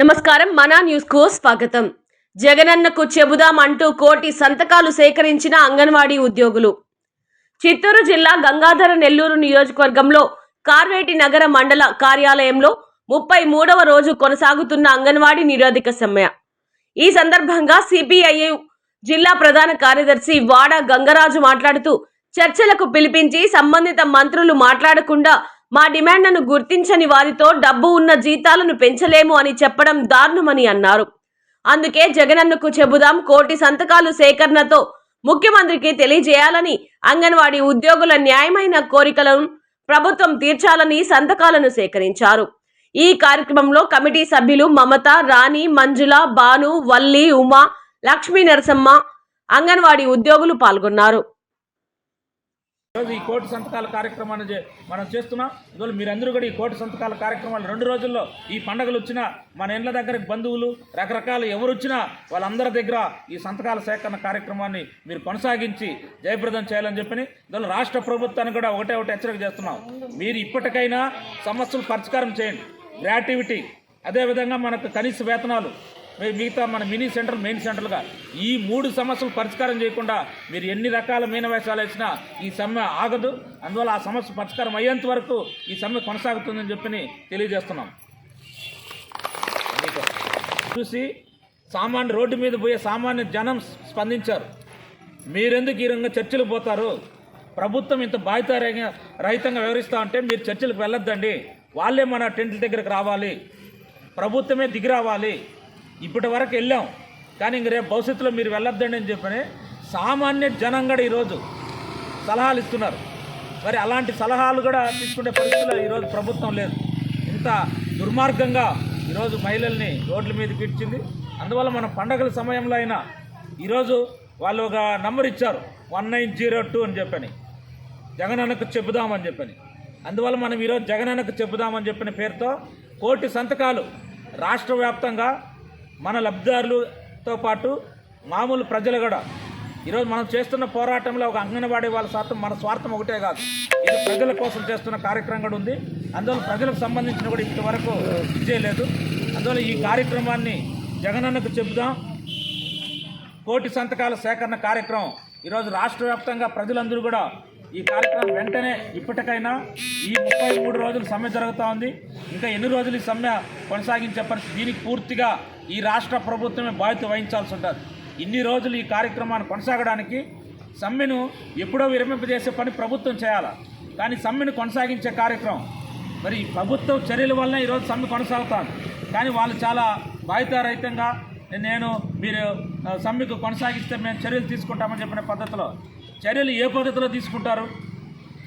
నమస్కారం మనా న్యూస్కు స్వాగతం. జగనన్నకు చెబుదాం అంటూ కోటి సంతకాలు సేకరించిన అంగన్వాడీ ఉద్యోగులు. చిత్తూరు జిల్లా గంగాధర నెల్లూరు నియోజకవర్గంలో కార్వేటి నగర మండల కార్యాలయంలో ముప్పై మూడవ రోజు కొనసాగుతున్న అంగన్వాడీ నిరోధక సమ్మె. ఈ సందర్భంగా సిపిఐ జిల్లా ప్రధాన కార్యదర్శి వాడ గంగరాజు మాట్లాడుతూ చర్చలకు పిలిపించి సంబంధిత మంత్రులు మాట్లాడకుండా మా డిమాండ్లను గుర్తించని వారితో డబ్బు ఉన్న జీతాలను పెంచలేము అని చెప్పడం దారుణమని అన్నారు. అందుకే జగనన్నకు చెబుదాం కోటి సంతకాలు సేకరణతో ముఖ్యమంత్రికి తెలియజేయాలని అంగన్వాడీ ఉద్యోగుల న్యాయమైన కోరికలను ప్రభుత్వం తీర్చాలని సంతకాలను సేకరించారు. ఈ కార్యక్రమంలో కమిటీ సభ్యులు మమత రాణి మంజుల భాను వల్లి ఉమా లక్ష్మీ నరసమ్మ అంగన్వాడీ ఉద్యోగులు పాల్గొన్నారు. ఈరోజు ఈ కోటి సంతకాల కార్యక్రమాన్ని మనం చేస్తున్నాం. ఇవాళ మీరందరూ కూడా ఈ కోటి సంతకాల కార్యక్రమాలు రెండు రోజుల్లో ఈ పండగలు వచ్చినా మన ఇండ్ల దగ్గరికి బంధువులు రకరకాల ఎవరు వచ్చినా వాళ్ళందరి దగ్గర ఈ సంతకాల సేకరణ కార్యక్రమాన్ని మీరు కొనసాగించి జయప్రదం చేయాలని చెప్పని ఇవాళ రాష్ట్ర ప్రభుత్వాన్ని కూడా ఒకటే ఒకటి హెచ్చరిక చేస్తున్నాం. మీరు ఇప్పటికైనా సమస్యలు పరిష్కారం చేయండి. గ్రాటివిటీ అదేవిధంగా మనకు కనీస వేతనాలు. మిగతా మన మినీ సెంటర్ మెయిన్ సెంటర్లుగా ఈ మూడు సమస్యలు పరిష్కారం చేయకుండా మీరు ఎన్ని రకాల మీనవేషాలు వేసినా ఈ సమ్మె ఆగదు. అందువల్ల ఆ సమస్య పరిష్కారం అయ్యేంత వరకు ఈ సమ్మె కొనసాగుతుందని చెప్పి తెలియజేస్తున్నాం. చూసి సామాన్య రోడ్డు మీద పోయే సామాన్య జనం స్పందించారు. మీరెందుకు ఈ రంగం చర్చలు పోతారు? ప్రభుత్వం ఇంత బాధ్యత రహితంగా వివరిస్తా ఉంటే మీరు చర్చలకు వెళ్ళొద్దండి. వాళ్ళే మన టెంట్ల దగ్గరకు రావాలి. ప్రభుత్వమే దిగి రావాలి. ఇప్పటి వరకు వెళ్ళాం. కానీ ఇంక రేపు భవిష్యత్తులో మీరు వెళ్ళొద్దండి అని చెప్పని సామాన్య జనం కూడా ఈరోజు సలహాలు ఇస్తున్నారు. మరి అలాంటి సలహాలు కూడా తీసుకునే పరిస్థితిలో ఈరోజు ప్రభుత్వం లేదు. ఇంత దుర్మార్గంగా ఈరోజు మహిళల్ని రోడ్ల మీదకి ఇచ్చింది అందువల్ల మన పండగల సమయంలో అయినా ఈరోజు వాళ్ళు ఒక నంబర్ ఇచ్చారు. వన్ నైన్ జీరో టూ అని చెప్పని. జగనన్నకు చెబుదామని చెప్పని. అందువల్ల మనం ఈరోజు జగనన్నకు చెబుదామని చెప్పిన పేరుతో కోటి సంతకాలు రాష్ట్ర వ్యాప్తంగా మన లబ్ధిదారులతో పాటు మామూలు ప్రజలు కూడా. ఈరోజు మనం చేస్తున్న పోరాటంలో ఒక అంగన్వాడీ వాళ్ళ స్వార్థం మన స్వార్థం ఒకటే కాదు. ఇది ప్రజల కోసం చేస్తున్న కార్యక్రమం కూడా ఉంది. అందువల్ల ప్రజలకు సంబంధించిన కూడా ఇంతవరకు వరకు అందువల్ల ఈ కార్యక్రమాన్ని జగనన్నకు చెబుదాం. కోటి సంతకాల సేకరణ కార్యక్రమం. ఈరోజు రాష్ట్ర వ్యాప్తంగా ప్రజలందరూ కూడా ఈ కార్యక్రమం వెంటనే ఇప్పటికైనా ఈ ముప్పై మూడు రోజులు సమ్మె జరుగుతూ ఉంది. ఇంకా ఎన్ని రోజులు ఈ సమ్మె కొనసాగించే పరిస్థితి? దీనికి పూర్తిగా ఈ రాష్ట్ర ప్రభుత్వమే బాధ్యత వహించాల్సి ఉంటుంది. ఇన్ని రోజులు ఈ కార్యక్రమాన్ని కొనసాగడానికి సమ్మెను ఎప్పుడో విరమింపజేసే పని ప్రభుత్వం చేయాలి? కానీ సమ్మెను కొనసాగించే కార్యక్రమం. మరి ఈ ప్రభుత్వ చర్యల వల్ల ఈరోజు సమ్మె కొనసాగుతాను కానీ వాళ్ళు చాలా బాధ్యతారహితంగా నేను మీరు సమ్మెకు కొనసాగిస్తే మేము చర్యలు తీసుకుంటామని చెప్పిన పద్ధతిలో చర్యలు ఏ పద్ధతిలో తీసుకుంటారు?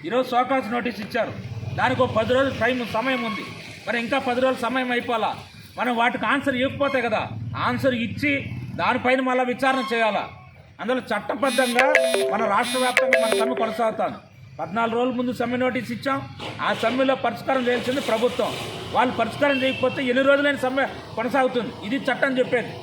ఈరోజు సోకాస్ నోటీస్ ఇచ్చారు. దానికి ఒక పది రోజులు టైం సమయం ఉంది. మరి ఇంకా పది రోజులు సమయం అయిపోవాలా? మనం వాటికి ఆన్సర్ ఇవ్వకపోతే కదా ఆన్సర్ ఇచ్చి దానిపైన మళ్ళీ విచారణ చేయాలా? అందులో చట్టబద్ధంగా మన రాష్ట్ర వ్యాప్తంగా మన సమ్మె కొనసాగుతాను. పద్నాలుగు రోజుల ముందు సమ్మె నోటీస్ ఇచ్చాం. ఆ సమ్మెలో పరిష్కారం చేయాల్సింది ప్రభుత్వం. వాళ్ళు పరిష్కారం చేయకపోతే ఎన్ని రోజులైన సమ్మె కొనసాగుతుంది. ఇది చట్టం చెప్పేది.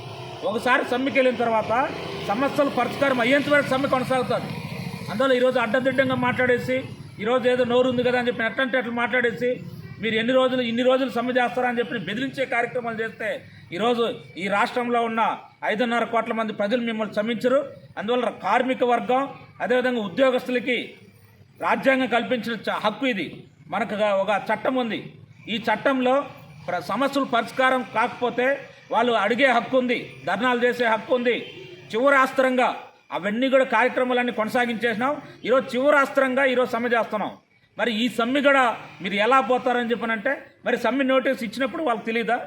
ఒకసారి సమ్మెకి వెళ్ళిన తర్వాత సమస్యలు పరిష్కారం అయ్యేంత వరకు సమ్మె కొనసాగుతుంది. అందులో ఈరోజు అడ్డదిడ్డంగా మాట్లాడేసి ఈరోజు ఏదో నోరు ఉంది కదా అని చెప్పి ఎట్టంటే అట్లా మాట్లాడేసి మీరు ఎన్ని రోజులు ఇన్ని రోజులు సమ్మె చేస్తారని చెప్పి బెదిరించే కార్యక్రమాలు చేస్తే ఈరోజు ఈ రాష్ట్రంలో ఉన్న ఐదున్నర కోట్ల మంది ప్రజలు మిమ్మల్ని క్షమించరు. అందువల్ల కార్మిక వర్గం అదేవిధంగా ఉద్యోగస్తులకి రాజ్యాంగం కల్పించిన హక్కు ఇది. మనకు ఒక- చట్టం ఉంది. ఈ చట్టంలో ప్ర- సమస్యలు పరిష్కారం కాకపోతే వాళ్ళు అడిగే హక్కు ఉంది ధర్నాలు చేసే హక్కు ఉంది. చివరాస్త్రంగా అవన్నీ కూడా కార్యక్రమాలన్నీ కొనసాగించేసినాం. ఈరోజు చివరాస్త్రంగా ఈరోజు సమ్మె చేస్తున్నాం. మరి ఈ సమ్మె కూడా మీరు ఎలా పోతారని చెప్పనంటే మరి సమ్మె నోటీస్ ఇచ్చినప్పుడు వాళ్ళకి తెలియదా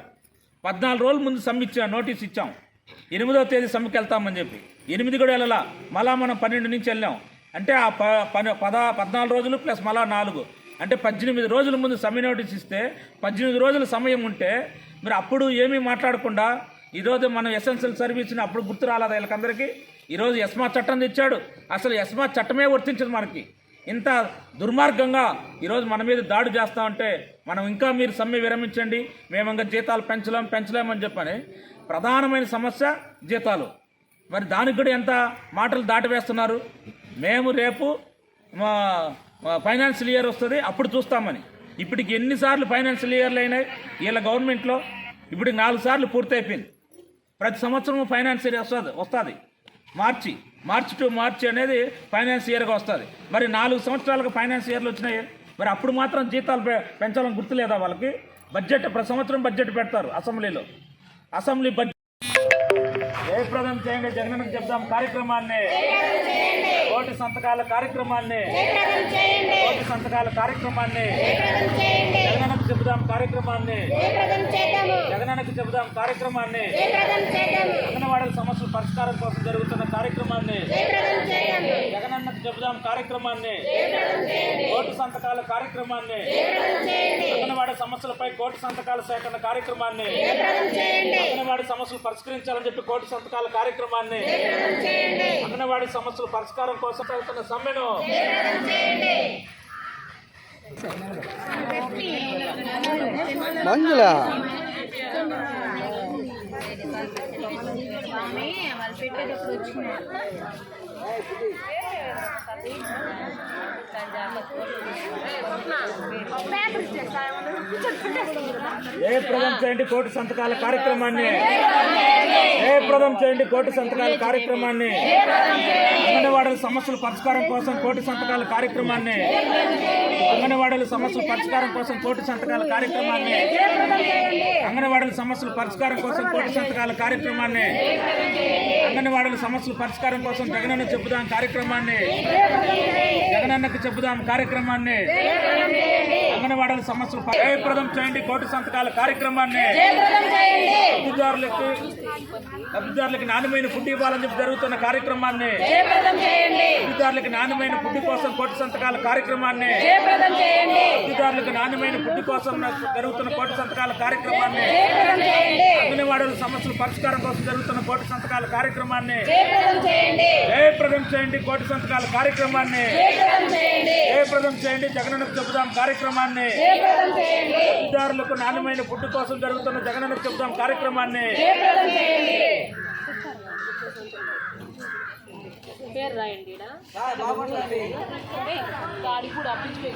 పద్నాలుగు రోజుల ముందు సమ్మె ఇచ్చిన నోటీస్ ఇచ్చాం. ఎనిమిదో తేదీ సమ్మెకి వెళ్తామని చెప్పి. ఎనిమిది కూడా వెళ్ళాలా. మళ్ళా మనం పన్నెండు నుంచి వెళ్ళాం. అంటే ఆ ప పని పద పద్నాలుగు రోజులు ప్లస్ మళ్ళా నాలుగు. అంటే పద్దెనిమిది రోజుల ముందు సమ్మె నోటీస్ ఇస్తే పద్దెనిమిది రోజుల సమయం ఉంటే మీరు అప్పుడు ఏమీ మాట్లాడకుండా ఈరోజు మనం ఎసెన్షియల్ సర్వీస్ని అప్పుడు గుర్తు రాలేదా వీళ్ళకందరికీ? ఈరోజు ఎస్మా చట్టం తెచ్చాడు. అసలు ఎస్మా చట్టమే వర్తించదు మనకి. ఇంత దుర్మార్గంగా ఈరోజు మన మీద దాడి చేస్తా ఉంటే మనం ఇంకా మీరు సమ్మె విరమించండి. మేము ఇంకా జీతాలు పెంచలేం పెంచలేమని చెప్పని ప్రధానమైన సమస్య జీతాలు. మరి దానికి కూడా ఎంత మాటలు దాటివేస్తున్నారు మేము రేపు మా ఫైనాన్షియల్ ఇయర్ వస్తుంది అప్పుడు చూస్తామని. ఇప్పటికి ఎన్నిసార్లు ఫైనాన్షియల్ ఇయర్లు అయినాయి వీళ్ళ గవర్నమెంట్లో. ఇప్పుడు నాలుగు సార్లు పూర్తయిపోయింది. ప్రతి సంవత్సరం ఫైనాన్షియల్ ఇయర్ వస్తుంది వస్తుంది. మార్చి మార్చి టు మార్చి అనేది ఫైనాన్స్ ఇయర్గా వస్తుంది. మరి నాలుగు సంవత్సరాలకు ఫైనాన్స్ ఇయర్లు వచ్చినాయి. మరి అప్పుడు మాత్రం జీతాలు పె- పెంచాలని గుర్తులేదా వాళ్ళకి? బడ్జెట్ ప్రతి సంవత్సరం బడ్జెట్ పెడతారు అసెంబ్లీలో. Assembly budget. జయప్రదం చేయండి జగనన్నకు చెప్దాం కార్యక్రమాన్ని. కోటి సంతకాల కార్యక్రమాన్ని. కోటి సంతకాల కార్యక్రమాన్ని. జగనన్నకు చెబుదాం కార్యక్రమాన్ని. జగనన్నకు చెబుదాం కార్యక్రమాన్ని. అంగన్వాడీల సమస్యల పరిష్కారం కోసం జరుగుతున్న కార్యక్రమాన్ని. జగనన్నకు చెబుదాం కార్యక్రమాన్ని. కోటి సంతకాల కార్యక్రమాన్ని. అంగన్వాడీ సమస్యలపై కోటి సంతకాల సేకరణ కార్యక్రమాన్ని. అంగన్వాడీ సమస్యలు పరిష్కరించాలని చెప్పి కోటి సంతకాల కార్యక్రమాన్ని. అంగన్వాడీ సమస్యల పరిష్కారం కోసం జరుగుతున్న సమ్మెను. మంజుల వాళ్ళు పెట్టేటప్పుడు వచ్చినాయి జయప్రదం చేయండి కోటి సంతకాల కార్యక్రమాన్ని. జయప్రదం చేయండి కోటి సంతకాల కార్యక్రమాన్ని. అంగన్వాడల సమస్యల పరిష్కారం కోసం కోటి సంతకాల కార్యక్రమాన్ని. అంగన్వాడల సమస్యల పరిష్కారం కోసం కోటి సంతకాల కార్యక్రమాన్ని. అంగన్వాడల సమస్యల పరిష్కారం కోసం కోటి సంతకాల కార్యక్రమాన్ని. అంగన్వాడీల సమస్యల పరిష్కారం కోసం జగనన్న చెప్పుదాం కార్యక్రమాన్ని. జగనన్నకు చెప్పుదాం కార్యక్రమాన్ని. అంగన్వాడీల సమస్యలు జయప్రదం చేయండి కోటి సంతకాల కార్యక్రమాన్ని. లబ్ధిదారులకి లబ్ధిదారులకి నాణ్యమైన ఫుడ్ ఇవ్వాలని చెప్పి జరుగుతున్న కార్యక్రమాన్ని లబ్ధిదారులకి నాణ్యమైన ఫుడ్ కోసం కోటి సంతకాల కార్యక్రమాన్ని లబ్ధిదారులకు నాణ్యమైన ఫుడ్ కోసం జరుగుతున్న కోటి సంతకాల కార్యక్రమాన్ని అంగన్వాడీల సమస్యల పరిష్కారం కోసం జరుగుతున్న కోటి సంతకాల కార్యక్రమాన్ని జయప్రదం చేయండి. కోటి సంతకాల కార్యక్రమాన్ని జయప్రదం చేయండి. జగనన్నకు చెబుదాం కార్యక్రమాన్ని లబ్ధిదారులకు నాణ్యమైన ఫుడ్ కోసం జరుగుతున్న జగనన్నకు చెబుదాం కార్యక్రమాన్ని పేరు రాయండి గాడి కూడా అప్పించుకో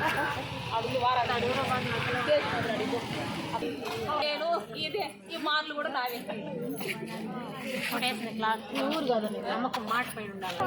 అడుగు వారాలు అడుగు నేను ఇదే ఈ మార్లు కూడా నావే క్లాస్. ఊరు కాదు నీకు? నమ్మకం మాట పైన ఉండాలి.